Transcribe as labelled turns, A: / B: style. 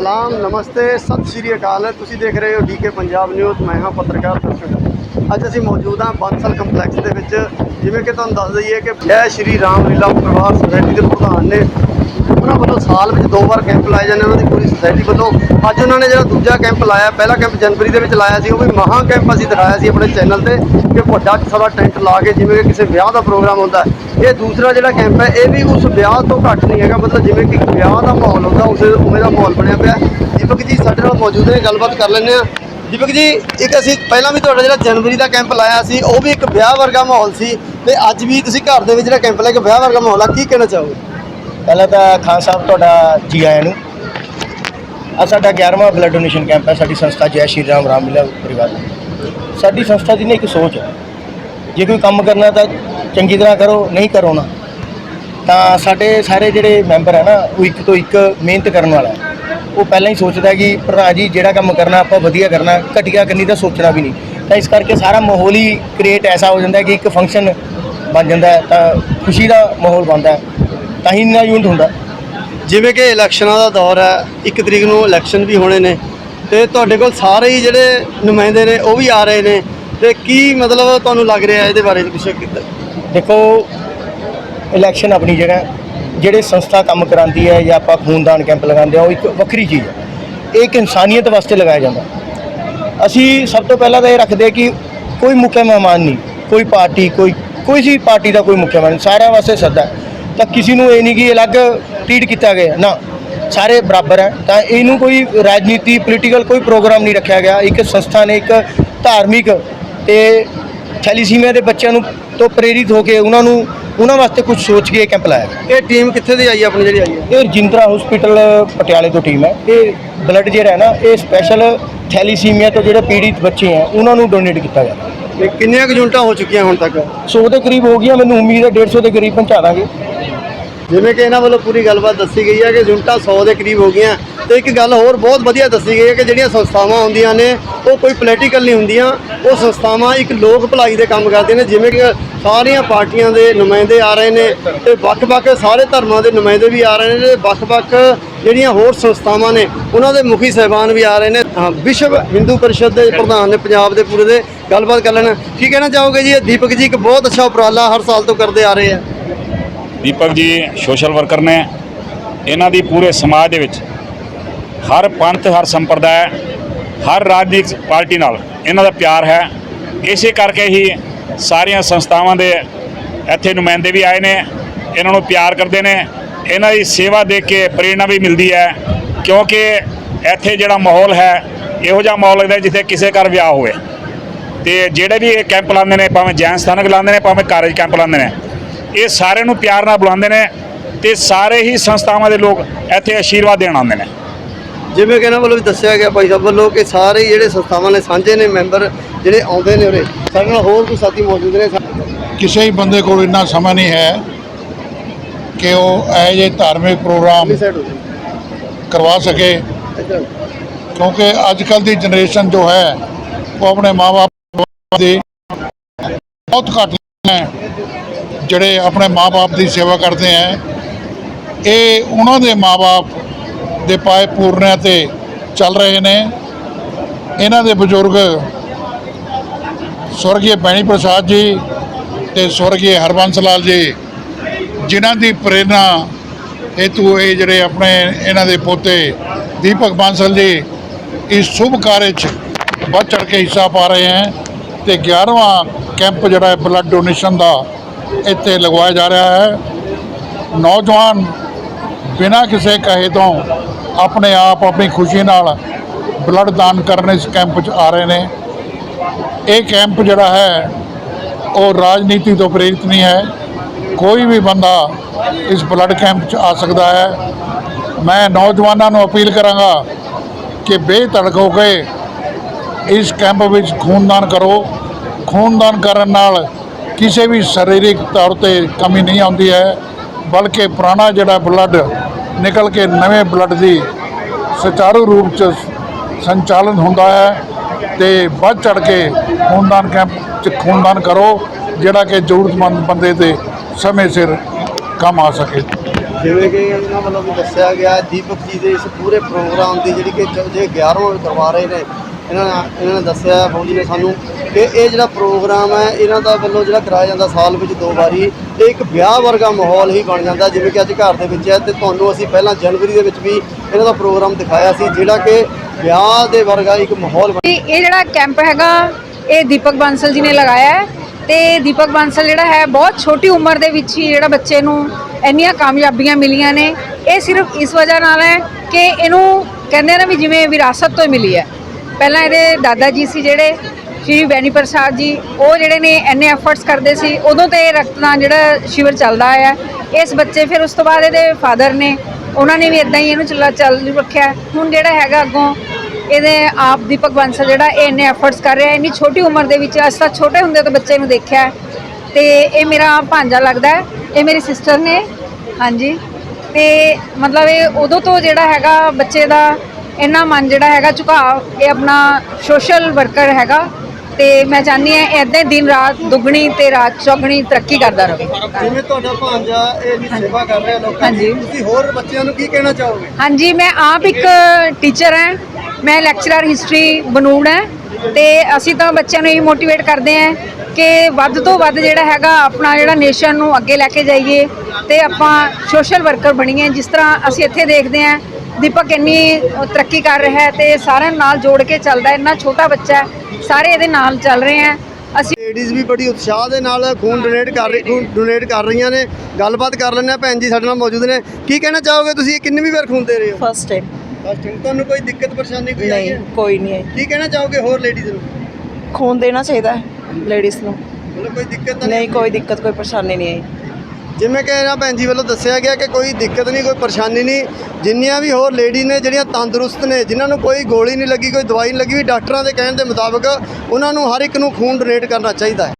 A: ਸਲਾਮ, ਨਮਸਤੇ, ਸਤਿ ਸ਼੍ਰੀ ਅਕਾਲ। ਤੁਸੀਂ ਦੇਖ ਰਹੇ ਹੋ ਡੀਕੇ ਪੰਜਾਬ ਨਿਊਜ਼, ਮੈਂ ਹਾਂ ਪੱਤਰਕਾਰ ਦਰਸ਼ਕ ਅੱਜ ਅਸੀਂ ਮੌਜੂਦ ਹਾਂ ਬਾਂਸਲ ਕੰਪਲੈਕਸ ਦੇ ਵਿੱਚ, ਜਿਵੇਂ ਕਿ ਤੁਹਾਨੂੰ ਦੱਸ ਦਈਏ ਕਿ ਜੈ ਸ਼੍ਰੀ ਰਾਮ ਲੀਲਾ ਪਰਿਵਾਰ ਸੁਸਾਇਟੀ ਦੇ ਪ੍ਰਧਾਨ ਨੇ ਉਹਨਾਂ ਵੱਲੋਂ ਸਾਲ ਵਿੱਚ ਦੋ ਵਾਰ ਕੈਂਪ ਲਾਏ ਜਾਂਦੇ ਉਹਨਾਂ ਦੀ ਪੂਰੀ ਸੁਸਾਇਟੀ ਵੱਲੋਂ। ਅੱਜ ਉਹਨਾਂ ਨੇ ਜਿਹੜਾ ਦੂਜਾ ਕੈਂਪ ਲਾਇਆ, ਪਹਿਲਾ ਕੈਂਪ ਜਨਵਰੀ ਦੇ ਵਿੱਚ ਲਾਇਆ ਸੀ, ਉਹ ਵੀ ਮਹਾ ਕੈਂਪ ਅਸੀਂ ਦਿਖਾਇਆ ਸੀ ਆਪਣੇ ਚੈਨਲ ਤੇ, ਕਿ ਵੱਡਾ ਸਾਰਾ ਟੈਂਟ ਲਾ ਕੇ ਜਿਵੇਂ ਕਿ ਕਿਸੇ ਵਿਆਹ ਦਾ ਪ੍ਰੋਗਰਾਮ ਹੁੰਦਾ ਇਹ ਦੂਸਰਾ ਜਿਹੜਾ ਕੈਂਪ ਹੈ, ਇਹ ਵੀ ਉਸ ਵਿਆਹ ਤੋਂ ਘੱਟ ਨਹੀਂ ਹੈਗਾ। ਮਤਲਬ ਜਿਵੇਂ ਕਿ ਵਿਆਹ ਦਾ ਮਾਹੌਲ ਹੁੰਦਾ, ਉਸੇ ਉਵੇਂ ਦਾ ਮਾਹੌਲ ਬਣਿਆ ਪਿਆ। ਦੀਪਕ ਜੀ, ਸਾਡੇ ਨਾਲ ਮੌਜੂਦ ਨੇ, ਗੱਲਬਾਤ ਕਰ ਲੈਂਦੇ ਆ ਦੀਪਕ ਜੀ, ਇੱਕ ਅਸੀਂ ਪਹਿਲਾਂ ਵੀ ਤੁਹਾਡਾ ਜਿਹੜਾ ਜਨਵਰੀ ਦਾ ਕੈਂਪ ਲਾਇਆ ਸੀ, ਉਹ ਵੀ ਇੱਕ ਵਿਆਹ ਵਰਗਾ ਮਾਹੌਲ ਸੀ। ਤੇ ਅੱਜ ਵੀ ਤੁਸੀਂ ਘਰ ਦੇ ਵਿੱਚ ਜਿਹੜਾ ਕੈਂਪ ਲਾਇਆ, ਇੱਕ ਵਿਆਹ ਵਰਗਾ ਮਾਹੌਲ ਆ, ਕੀ ਕਹਿਣਾ ਚਾਹੋਗੇ?
B: ਪਹਿਲਾਂ ਤਾਂ ਖਾਨ ਸਾਹਿਬ, ਤੁਹਾਡਾ ਜੀ ਆਇਆਂ ਨੂੰ। ਆ ਸਾਡਾ 11ਵਾਂ ਬਲੱਡ ਡੋਨੇਸ਼ਨ ਕੈਂਪ ਹੈ, ਸਾਡੀ ਸੰਸਥਾ ਜੈ ਸ਼੍ਰੀ ਰਾਮ ਰਾਮਲੀਲਾ ਪਰਿਵਾਰ ਸਾਡੀ ਸੰਸਥਾ ਦੀ ਨੇ ਇੱਕ ਸੋਚ ਹੈ। ਜੇ ਕੋਈ ਕੰਮ ਕਰਨਾ ਤਾਂ ਚੰਗੀ ਤਰ੍ਹਾਂ ਕਰੋ, ਨਹੀਂ ਕਰੋ ਨਾ। ਤਾਂ ਸਾਡੇ ਸਾਰੇ ਜਿਹੜੇ ਮੈਂਬਰ ਹੈ ਨਾ, ਉਹ ਇੱਕ ਤੋਂ ਇੱਕ ਮਿਹਨਤ ਕਰਨ ਵਾਲਾ ਉਹ ਪਹਿਲਾਂ ਹੀ ਸੋਚਦਾ ਕਿ ਭਰਾ ਜੀ, ਜਿਹੜਾ ਕੰਮ ਕਰਨਾ ਆਪਾਂ ਵਧੀਆ ਕਰਨਾ, ਘਟੀਆ ਕਰਨੀ ਤਾਂ ਸੋਚਣਾ ਵੀ ਨਹੀਂ। ਤਾਂ ਇਸ ਕਰਕੇ ਸਾਰਾ ਮਾਹੌਲ ਹੀ ਕ੍ਰੀਏਟ ਐਸਾ ਹੋ ਜਾਂਦਾ ਕਿ ਇੱਕ ਫੰਕਸ਼ਨ ਬਣ ਜਾਂਦਾ ਤਾਂ ਖੁਸ਼ੀ ਦਾ ਮਾਹੌਲ ਬਣਦਾ ਤਾਂ ਹੀ ਇੰਨਾ ਯੂਨਿਟ ਹੁੰਦਾ।
A: ਜਿਵੇਂ ਕਿ ਇਲੈਕਸ਼ਨਾਂ ਦਾ ਦੌਰ ਹੈ, ਇੱਕ ਤਰੀਕ ਨੂੰ ਇਲੈਕਸ਼ਨ ਵੀ ਹੋਣੇ ਨੇ, ਤੇ ਤੁਹਾਡੇ ਕੋਲ ਸਾਰੇ ਹੀ ਜਿਹੜੇ ਨੁਮਾਇੰਦੇ ਨੇ, ਉਹ ਵੀ ਆ ਰਹੇ ਨੇ, ਤੇ ਕੀ ਮਤਲਬ ਤੁਹਾਨੂੰ ਲੱਗ ਰਿਹਾ ਇਹਦੇ ਬਾਰੇ ਕੁਝ
B: ਦੇਖੋ ਇਲੈਕਸ਼ਨ ਆਪਣੀ ਜਗ੍ਹਾ ਜਿਹੜੇ ਸੰਸਥਾ ਕੰਮ ਕਰਾਉਂਦੀ ਹੈ ਜਾਂ ਆਪਾਂ ਖੂਨਦਾਨ ਕੈਂਪ ਲਗਾਉਂਦੇ ਆ ਉਹ ਇੱਕ ਵੱਖਰੀ ਚੀਜ਼ ਹੈ। ਇਹ ਇੱਕ ਇਨਸਾਨੀਅਤ ਵਾਸਤੇ ਲਗਾਇਆ ਜਾਂਦਾ। ਅਸੀਂ ਸਭ ਤੋਂ ਪਹਿਲਾਂ ਤਾਂ ਇਹ ਰੱਖਦੇ ਕਿ ਕੋਈ ਮੁੱਖ ਮਹਿਮਾਨ ਨਹੀਂ ਕੋਈ ਪਾਰਟੀ ਕੋਈ ਕੋਈ ਸੀ ਪਾਰਟੀ ਦਾ ਕੋਈ ਮੁੱਖ ਮਹਿਮਾਨ ਨਹੀਂ, ਸਾਰਿਆਂ ਵਾਸਤੇ ਸੱਦਾ ਤਾਂ ਕਿਸੇ ਨੂੰ ਇਹ ਨਹੀਂ ਕਿ ਅਲੱਗ ਟ੍ਰੀਟ ਕੀਤਾ ਗਿਆ। ਨਾ ਸਾਰੇ ਬਰਾਬਰ ਹੈ। ਤਾਂ ਇਹਨੂੰ ਕੋਈ ਰਾਜਨੀਤੀ ਪੋਲੀਟੀਕਲ ਕੋਈ ਪ੍ਰੋਗਰਾਮ ਨਹੀਂ ਰੱਖਿਆ ਗਿਆ। ਇੱਕ ਸੰਸਥਾ ਨੇ ਇੱਕ ਧਾਰਮਿਕ ਤੇ ਥੈਲੀਸੀਮੀਆ ਦੇ ਬੱਚਿਆਂ ਨੂੰ ਤੋਂ ਪ੍ਰੇਰਿਤ ਹੋ ਕੇ ਉਹਨਾਂ ਨੂੰ ਉਹਨਾਂ ਵਾਸਤੇ ਕੁਝ ਸੋਚ ਕੇ ਇਹ ਕੈਂਪ ਲਾਇਆ ਗਿਆ।
A: ਇਹ ਟੀਮ ਕਿੱਥੇ ਦੀ ਆਈ ਹੈ ਆਪਣੀ ਜਿਹੜੀ ਆਈ ਹੈ
B: ਇਹ ਰਜਿੰਦਰਾ ਹਸਪੀਟਲ ਪਟਿਆਲੇ ਤੋਂ ਟੀਮ ਹੈ। ਇਹ ਬਲੱਡ ਜਿਹੜਾ ਹੈ ਨਾ ਇਹ ਸਪੈਸ਼ਲ ਥੈਲੀਸੀਮੀਆ ਤੋਂ ਜਿਹੜੇ ਪੀੜਿਤ ਬੱਚੇ ਹੈ ਉਹਨਾਂ ਨੂੰ ਡੋਨੇਟ ਕੀਤਾ ਗਿਆ।
A: ਤੇ ਕਿੰਨੀਆਂ ਕੁ ਯੂਨਿਟਾਂ ਹੋ ਚੁੱਕੀਆਂ ਹੁਣ ਤੱਕ?
B: 100 ਦੇ ਕਰੀਬ ਹੋ ਗਈਆਂ ਮੈਨੂੰ ਉਮੀਦ ਹੈ 150 ਦੇ ਕਰੀਬ ਪਹੁੰਚਾ ਦਾਂਗੇ।
A: ਜਿਵੇਂ ਕਿ ਇਹਨਾਂ ਵੱਲੋਂ ਪੂਰੀ ਗੱਲਬਾਤ ਦੱਸੀ ਗਈ ਹੈ ਕਿ ਯੂਨਿਟਾਂ 100 ਦੇ ਕਰੀਬ ਹੋ ਗਈਆਂ ਤੇ ਇੱਕ ਗੱਲ ਹੋਰ ਬਹੁਤ ਵਧੀਆ ਦੱਸੀ ਗਈ ਹੈ ਕਿ ਜਿਹੜੀਆਂ ਸੰਸਥਾਵਾਂ ਹੁੰਦੀਆਂ ਨੇ, ਉਹ ਕੋਈ ਪੋਲੀਟੀਕਲ ਨਹੀਂ ਹੁੰਦੀਆਂ, ਉਹ ਸੰਸਥਾਵਾਂ ਇੱਕ ਲੋਕ ਭਲਾਈ ਦੇ ਕੰਮ ਕਰਦੀਆਂ ਨੇ, ਜਿਵੇਂ ਕਿ ਸਾਰੀਆਂ ਪਾਰਟੀਆਂ ਦੇ ਨੁਮਾਇੰਦੇ ਆ ਰਹੇ ਨੇ ਤੇ ਵੱਖ-ਵੱਖ ਸਾਰੇ ਧਰਮਾਂ ਦੇ ਨੁਮਾਇੰਦੇ ਵੀ ਆ ਰਹੇ ਨੇ ਤੇ ਵੱਖ-ਵੱਖ ਜਿਹੜੀਆਂ ਹੋਰ ਸੰਸਥਾਵਾਂ ਨੇ, ਉਹਨਾਂ ਦੇ ਮੁਖੀ ਸਹਿਬਾਨ ਵੀ ਆ ਰਹੇ ਨੇ। ਵਿਸ਼ਵ ਹਿੰਦੂ ਪਰਿਸ਼ਦ ਦੇ ਪ੍ਰਧਾਨ ਨੇ ਪੰਜਾਬ ਦੇ ਪੂਰੇ ਦੇ। ਗੱਲਬਾਤ ਕਰ ਲੈਣਾ। ਕੀ ਕਹਿਣਾ ਚਾਹੋਗੇ ਜੀ? ਇਹ ਦੀਪਕ ਜੀ ਇੱਕ ਬਹੁਤ ਅੱਛਾ ਉਪਰਾਲਾ ਹਰ ਸਾਲ ਤੋਂ ਕਰਦੇ ਆ ਰਹੇ ਆ।
C: ਦੀਪਕ ਜੀ ਸੋਸ਼ਲ ਵਰਕਰ ਨੇ। ਇਹਨਾਂ ਦੀ ਪੂਰੇ ਸਮਾਜ ਦੇ ਵਿੱਚ ਹਰ ਪੰਥ, ਹਰ ਸੰਪਰਦਾਇ, ਹਰ ਰਾਜਨੀਤਿਕ ਪਾਰਟੀ ਨਾਲ ਇਹਨਾਂ ਦਾ ਪਿਆਰ ਹੈ। ਇਸੇ ਕਰਕੇ ਹੀ ਸਾਰੀਆਂ ਸੰਸਥਾਵਾਂ ਦੇ ਇੱਥੇ ਨੁਮਾਇੰਦੇ ਵੀ ਆਏ ਨੇ। ਇਹਨਾਂ ਨੂੰ ਪਿਆਰ ਕਰਦੇ ਨੇ। ਇਹਨਾਂ ਦੀ ਸੇਵਾ ਦੇਖ ਕੇ ਪ੍ਰੇਰਣਾ ਵੀ ਮਿਲਦੀ ਹੈ। ਕਿਉਂਕਿ ਇੱਥੇ ਜਿਹੜਾ ਮਾਹੌਲ ਹੈ, ਇਹੋ ਜਿਹਾ ਮਾਹੌਲ ਲੱਗਦਾ ਜਿੱਥੇ ਕਿਸੇ ਘਰ ਵਿਆਹ ਹੋਵੇ। ਤੇ ਜਿਹੜੇ ਵੀ ਇਹ ਕੈਂਪ ਲਾਉਂਦੇ ਨੇ, ਭਾਵੇਂ ਜੈਨ ਸਥਾਨਕ ਲਾਉਂਦੇ ਨੇ, ਭਾਵੇਂ ਕਾਰਜ ਕੈਂਪ ਲਾਉਂਦੇ ਨੇ ਇਹ ਸਾਰਿਆਂ ਨੂੰ ਪਿਆਰ ਨਾਲ ਬੁਲਾਉਂਦੇ ਨੇ ਤੇ ਸਾਰੇ ਹੀ ਸੰਸਥਾਵਾਂ ਦੇ ਲੋਕ ਇੱਥੇ ਆਸ਼ੀਰਵਾਦ ਦੇਣ ਆਉਂਦੇ ਨੇ।
A: ਜਿਵੇਂ ਕਿ ਇਹਨਾਂ ਵੱਲੋਂ ਵੀ ਦੱਸਿਆ ਗਿਆ ਭਾਈ ਸਾਹਿਬ ਵੱਲੋਂ ਕਿ ਸਾਰੇ ਜਿਹੜੇ ਸੰਸਥਾਵਾਂ ਨੇ ਸਾਂਝੇ ਨੇ ਮੈਂਬਰ ਜਿਹੜੇ ਆਉਂਦੇ ਨੇ ਉਰੇ ਸਾਡੇ ਨਾਲ ਹੋਰ ਕੋਈ ਸਾਥੀ ਮੌਜੂਦ ਨੇ।
D: ਕਿਸੇ ਹੀ ਬੰਦੇ ਕੋਲ ਇੰਨਾ ਸਮਾਂ ਨਹੀਂ ਹੈ ਕਿ ਉਹ ਇਹੋ ਜਿਹੇ ਧਾਰਮਿਕ ਪ੍ਰੋਗਰਾਮ ਕਰਵਾ ਸਕੇ। ਕਿਉਂਕਿ ਅੱਜ ਕੱਲ ਦੀ ਜਨਰੇਸ਼ਨ ਜੋ ਹੈ ਉਹ ਆਪਣੇ ਮਾਪੇ ਦੇ ਬਹੁਤ ਘੱਟ ਜਿਹੜੇ ਆਪਣੇ ਮਾਪੇ ਦੀ ਸੇਵਾ ਕਰਦੇ ਹੈ ਇਹ ਉਹਨਾਂ ਦੇ ਮਾਪੇ ਦੇ ਪਾਏ ਪੂਰਨਿਆਂ ਤੇ ਚੱਲ ਰਹੇ ਨੇ। ਇਹਨਾਂ ਦੇ ਬਜ਼ੁਰਗ ਸਵਰਗੀ ਬੈਣੀ ਪ੍ਰਸਾਦ ਜੀ ਤੇ ਸਵਰਗੀ ਹਰਬੰਸ ਲਾਲ ਜੀ, ਜਿਨ੍ਹਾਂ ਦੀ ਪ੍ਰੇਰਣਾ ਹੇਤੂ ਇਹ ਜਿਹੜੇ ਆਪਣੇ ਇਹਨਾਂ ਦੇ ਪੋਤੇ ਦੀਪਕ ਬਾਂਸਲ ਜੀ ਇਸ ਸ਼ੁਭ ਕਾਰਜ 'ਚ ਵੱਧ ਚੜ ਕੇ ਹਿੱਸਾ ਪਾ ਰਹੇ ਹਨ ਤੇ 11ਵਾਂ ਕੈਂਪ ਜਿਹੜਾ ਹੈ ਬਲੱਡ ਡੋਨੇਸ਼ਨ ਦਾ ਇੱਥੇ ਲਗਵਾਇਆ ਜਾ ਰਿਹਾ ਹੈ। ਨੌਜਵਾਨ ਬਿਨਾਂ ਕਿਸੇ ਕਹੇ ਤੋਂ ਆਪਣੇ ਆਪ ਆਪਣੀ ਖੁਸ਼ੀ ਨਾਲ ਬਲੱਡ ਦਾਨ ਕਰਨ ਇਸ ਕੈਂਪ 'ਚ ਆ ਰਹੇ ਨੇ। ਇਹ ਕੈਂਪ ਜਿਹੜਾ ਹੈ, ਉਹ ਰਾਜਨੀਤੀ ਤੋਂ ਪ੍ਰੇਰਿਤ ਨਹੀਂ ਹੈ। ਕੋਈ ਵੀ ਬੰਦਾ ਇਸ ਬਲੱਡ ਕੈਂਪ 'ਚ ਆ ਸਕਦਾ ਹੈ। ਮੈਂ ਨੌਜਵਾਨਾਂ ਨੂੰ ਅਪੀਲ ਕਰਾਂਗਾ ਕਿ ਬੇਧੜਕ ਹੋ ਕੇ ਇਸ ਕੈਂਪ ਵਿੱਚ ਖੂਨਦਾਨ ਕਰੋ। ਖੂਨਦਾਨ ਕਰਨ ਨਾਲ ਕਿਸੇ ਵੀ ਸਰੀਰਕ ਤੌਰ ਤੇ ਕਮੀ ਨਹੀਂ ਆਉਂਦੀ ਹੈ, ਬਲਕਿ ਪੁਰਾਣਾ ਜਿਹੜਾ ਬਲੱਡ ਨਿਕਲ ਕੇ ਨਵੇਂ ਬਲੱਡ ਦੀ ਸੁਚਾਰੂ ਰੂਪ 'ਚ ਸੰਚਾਲਨ ਹੁੰਦਾ ਹੈ ਤੇ ਵੱਧ ਚੜ ਕੇ ਖੂਨਦਾਨ ਕੈਂਪ 'ਚ ਖੂਨਦਾਨ ਕਰੋ, ਜਿਹੜਾ ਕਿ ਜ਼ਰੂਰਤਮੰਦ ਬੰਦੇ 'ਤੇ ਸਮੇਂ ਸਿਰ ਕੰਮ ਆ ਸਕੇ।
A: ਜਿਵੇਂ ਕਿ ਇਹਨਾਂ ਵੱਲੋਂ ਦੱਸਿਆ ਗਿਆ, ਦੀਪਕ ਜੀ ਦੇ ਇਸ ਪੂਰੇ ਪ੍ਰੋਗਰਾਮ ਦੀ ਜਿਹੜੀ ਕਿ ਜ- ਜੇ 11ਵਾਂ ਕਰਵਾ ਰਹੇ ਨੇ ਇਹਨਾਂ ਨੇ ਇਹਨਾਂ ਨੇ ਦੱਸਿਆ ਫੌਜੀ ਨੇ ਸਾਨੂੰ ਕਿ ਇਹ ਜਿਹੜਾ ਪ੍ਰੋਗਰਾਮ ਹੈ, ਇਹਨਾਂ ਦਾ ਵੱਲੋਂ ਜਿਹੜਾ ਕਰਾਇਆ ਜਾਂਦਾ ਸਾਲ ਵਿੱਚ ਦੋ ਵਾਰੀ, ਇਹ ਇੱਕ ਵਿਆਹ ਵਰਗਾ ਮਾਹੌਲ ਹੀ ਬਣ ਜਾਂਦਾ, ਜਿਵੇਂ ਕਿ ਅੱਜ ਘਰ ਦੇ ਵਿੱਚ ਹੈ ਤੇ ਤੁਹਾਨੂੰ ਅਸੀਂ ਪਹਿਲਾਂ ਜਨਵਰੀ ਦੇ ਵਿੱਚ ਵੀ ਇਹਨਾਂ ਦਾ ਪ੍ਰੋਗਰਾਮ ਦਿਖਾਇਆ ਸੀ, ਜਿਹੜਾ ਕਿ ਵਿਆਹ ਦੇ ਵਰਗਾ ਇੱਕ ਮਾਹੌਲ
E: ਇਹ ਜਿਹੜਾ ਕੈਂਪ ਹੈਗਾ, ਇਹ ਦੀਪਕ ਬਾਂਸਲ ਜੀ ਨੇ ਲਗਾਇਆ ਹੈ। ਤੇ ਦੀਪਕ ਬਾਂਸਲ ਜਿਹੜਾ ਹੈ, ਬਹੁਤ ਛੋਟੀ ਉਮਰ ਦੇ ਵਿੱਚ ਹੀ ਜਿਹੜਾ ਬੱਚੇ ਨੂੰ ਇੰਨੀਆਂ ਕਾਮਯਾਬੀਆਂ ਮਿਲੀਆਂ ਨੇ। ਇਹ ਸਿਰਫ ਇਸ ਵਜ੍ਹਾ ਨਾਲ ਹੈ ਕਿ ਇਹਨੂੰ ਕਹਿੰਦੇ ਨਾ ਵੀ ਜਿਵੇਂ ਵਿਰਾਸਤ ਤੋਂ ਹੀ ਮਿਲੀ ਹੈ। ਪਹਿਲਾਂ ਇਹਦੇ ਦਾਦਾ ਜੀ ਸੀ ਜਿਹੜੇ, ਸ਼੍ਰੀ ਬੈਨੀ ਪ੍ਰਸਾਦ ਜੀ, ਉਹ ਜਿਹੜੇ ਨੇ ਇੰਨੇ ਐਫਰਟਸ ਕਰਦੇ ਸੀ, ਉਦੋਂ ਤੇ ਇਹ ਰਕਤਦਾਨ ਜਿਹੜਾ ਸ਼ਿਵਰ ਚੱਲਦਾ ਆਇਆ ਇਸ ਬੱਚੇ ਫਿਰ ਉਸ ਤੋਂ ਬਾਅਦ ਇਹਦੇ ਫਾਦਰ ਨੇ, ਉਹਨਾਂ ਨੇ ਵੀ ਇਦਾਂ ਹੀ ਇਹਨੂੰ ਚੱਲਾ, ਚੱਲ ਰੱਖਿਆ ਹੁਣ ਜਿਹੜਾ ਹੈਗਾ ਅੱਗੋਂ, ਇਹਦੇ ਆਪ ਦੀਪਕ ਬਾਂਸਲ ਜਿਹੜਾ ਇਹ ਇੰਨੇ ਐਫਰਟਸ ਕਰ ਰਿਹਾ, ਇੰਨੀ ਛੋਟੀ ਉਮਰ ਦੇ ਵਿੱਚ ਅਸੀਂ ਤਾਂ ਛੋਟੇ ਹੁੰਦੇ ਤੋਂ ਬੱਚੇ ਨੂੰ ਦੇਖਿਆ ਹੈ। ਤੇ ਇਹ ਮੇਰਾ ਭਾਂਜਾ ਲੱਗਦਾ ਇਹ ਮੇਰੀ ਸਿਸਟਰ ਨੇ, ਹਾਂਜੀ। ਤੇ ਮਤਲਬ ਇਹ ਉਦੋਂ ਤੋਂ ਜਿਹੜਾ ਹੈਗਾ ਬੱਚੇ ਦਾ ਇੰਨਾ ਮਨ ਜਿਹੜਾ ਹੈਗਾ ਝੁਕਾਅ ਇਹ ਆਪਣਾ ਸੋਸ਼ਲ ਵਰਕਰ ਹੈਗਾ ਤੇ ਮੈਂ ਚਾਹੁੰਦੀ ਹਾਂ ਇਦਾਂ ਦਿਨ ਰਾਤ ਦੁੱਗਣੀ ਤੇ ਰਾਤ ਚੌਗਣੀ ਤਰੱਕੀ ਕਰਦਾ ਰਹੇ
A: ਜਿਵੇਂ ਤੁਹਾਡਾ ਭਾਂਜਾ ਇਹ ਵੀ ਸੇਵਾ ਕਰ ਰਿਹਾ ਲੋਕਾਂ ਦੀ। ਤੁਸੀਂ ਹੋਰ ਬੱਚਿਆਂ ਨੂੰ ਕੀ ਕਹਿਣਾ ਚਾਹੋਗੇ?
E: ਹਾਂਜੀ ਮੈਂ ਆਪ ਇੱਕ ਟੀਚਰ ਹਾਂ। ਮੈਂ ਲੈਕਚਰਰ ਹਿਸਟਰੀ ਬਨੂੜ ਹੈ ਤੇ ਅਸੀਂ ਤਾਂ ਬੱਚਿਆਂ ਨੂੰ ਇਹ ਮੋਟੀਵੇਟ ਕਰਦੇ ਹਾਂ ਕਿ ਵੱਧ ਤੋਂ ਵੱਧ ਜਿਹੜਾ ਹੈਗਾ ਆਪਣਾ ਜਿਹੜਾ ਨੇਸ਼ਨ ਨੂੰ ਅੱਗੇ ਲੈ ਕੇ ਜਾਈਏ ਤੇ ਆਪਾਂ ਸੋਸ਼ਲ ਵਰਕਰ ਬਣੀਏ ਜਿਸ ਤਰ੍ਹਾਂ ਅਸੀਂ ਇੱਥੇ ਦੇਖਦੇ ਹਾਂ ਦੀਪਕ ਇੰਨੀ ਤਰੱਕੀ ਕਰ ਰਿਹਾ ਹੈ ਤੇ ਸਾਰਿਆਂ ਨਾਲ ਜੋੜ ਕੇ ਚੱਲਦਾ ਇੰਨਾ ਛੋਟਾ ਬੱਚਾ ਹੈ ਸਾਰੇ ਇਹਦੇ ਨਾਲ ਚੱਲ ਰਹੇ ਆ ਅਸੀਂ
A: ਲੇਡੀਜ਼ ਵੀ ਬੜੀ ਉਤਸ਼ਾਹ ਦੇ ਨਾਲ ਖੂਨ ਡੋਨੇਟ ਕਰ ਰਹੀ ਖੂਨ ਡੋਨੇਟ ਕਰ ਰਹੀਆਂ ਨੇ। ਗੱਲਬਾਤ ਕਰ ਲੈਂਦੇ ਆ ਭੈਣ ਜੀ ਸਾਡੇ ਨਾਲ ਮੌਜੂਦ ਨੇ। ਕੀ ਕਹਿਣਾ ਚਾਹੋਗੇ ਤੁਸੀਂ? ਕਿੰਨੀ ਵਾਰ ਖੂਨ ਦੇ ਰਹੇ ਹੋ?
F: ਫਸਟ ਟਾਈਮ
A: ਫਸਟ ਟਾਈਮ ਤੁਹਾਨੂੰ ਕੋਈ ਦਿੱਕਤ ਪਰੇਸ਼ਾਨੀ ਕੋਈ ਆਈ
F: ਨਹੀਂ ਕੋਈ ਨਹੀਂ ਹੈ
A: ਕੀ ਕਹਿਣਾ ਚਾਹੋਗੇ ਹੋਰ ਲੇਡੀਜ਼ ਨੂੰ?
F: ਖੂਨ ਦੇਣਾ ਚਾਹੀਦਾ ਹੈ। ਲੇਡੀਜ਼ ਨੂੰ।
A: ਮਤਲਬ ਕੋਈ ਦਿੱਕਤ ਤਾਂ
F: ਨਹੀਂ ਕੋਈ ਦਿੱਕਤ ਕੋਈ ਪਰੇਸ਼ਾਨੀ ਨਹੀਂ ਆਈ।
A: ਜਿਵੇਂ ਕਿ ਇਹਨਾਂ ਭੈਣ ਜੀ ਵੱਲੋਂ ਦੱਸਿਆ ਗਿਆ ਕਿ ਕੋਈ ਦਿੱਕਤ ਨਹੀਂ ਕੋਈ ਪਰੇਸ਼ਾਨੀ ਨਹੀਂ ਜਿੰਨੀਆਂ ਵੀ ਹੋਰ ਲੇਡੀ ਨੇ ਜਿਹੜੀਆਂ ਤੰਦਰੁਸਤ ਨੇ ਜਿਨ੍ਹਾਂ ਨੂੰ ਕੋਈ ਗੋਲੀ ਨਹੀਂ ਲੱਗੀ ਕੋਈ ਦਵਾਈ ਨਹੀਂ ਲੱਗੀ ਵੀ ਡਾਕਟਰਾਂ ਦੇ ਕਹਿਣ ਦੇ ਮੁਤਾਬਕ ਉਹਨਾਂ ਨੂੰ ਹਰ ਇੱਕ ਨੂੰ ਖੂਨ ਡੋਨੇਟ ਕਰਨਾ ਚਾਹੀਦਾ ਹੈ।